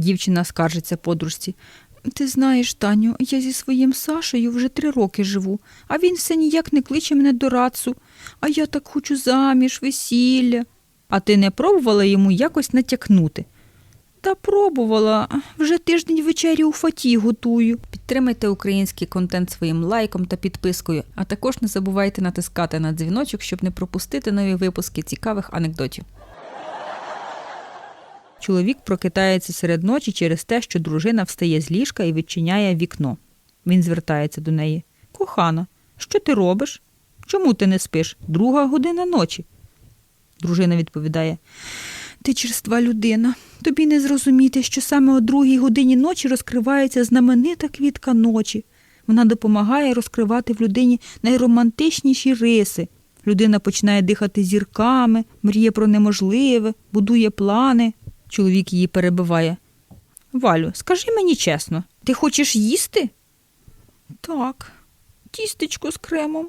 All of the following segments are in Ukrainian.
Дівчина скаржиться подружці. Ти знаєш, Таню, я зі своїм Сашею вже три роки живу, а він все ніяк не кличе мене до рацу. А я так хочу заміж, весілля. А ти не пробувала йому якось натякнути? Та пробувала. Вже тиждень вечері у фаті готую. Підтримайте український контент своїм лайком та підпискою, а також не забувайте натискати на дзвіночок, щоб не пропустити нові випуски цікавих анекдотів. Чоловік прокидається серед ночі через те, що дружина встає з ліжка і відчиняє вікно. Він звертається до неї. Кохана, що ти робиш? Чому ти не спиш? Друга година ночі. Дружина відповідає. Ти черства людина. Тобі не зрозуміти, що саме о другій годині ночі розкривається знаменита квітка ночі. Вона допомагає розкривати в людині найромантичніші риси. Людина починає дихати зірками, мріє про неможливе, будує плани. Чоловік її перебиває. Валю, скажи мені чесно, ти хочеш їсти? Так, тістечко з кремом.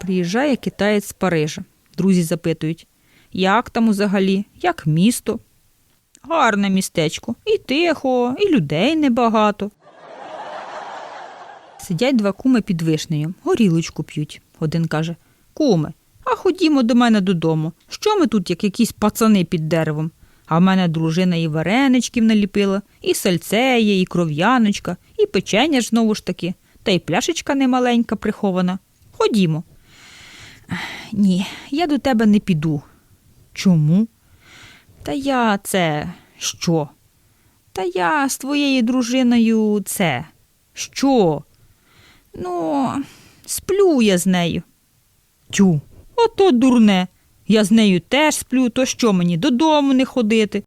Приїжджає китаєць з Парижа. Друзі запитують, як там взагалі, як місто? Гарне містечко, і тихо, і людей небагато. Сидять два куми під вишнею, горілочку п'ють. Один каже: Куме, а ходімо до мене додому. Що ми тут, як якісь пацани під деревом? А в мене дружина і вареничків наліпила, і сальце є, і кров'яночка, і печення ж знову ж таки, та й пляшечка немаленька прихована. Ходімо. Ні, я до тебе не піду. Чому? Та я це що? Та я з твоєю дружиною це. Що? Ну, сплю я з нею. Тю, ото дурне. Я з нею теж сплю, то що мені додому не ходити?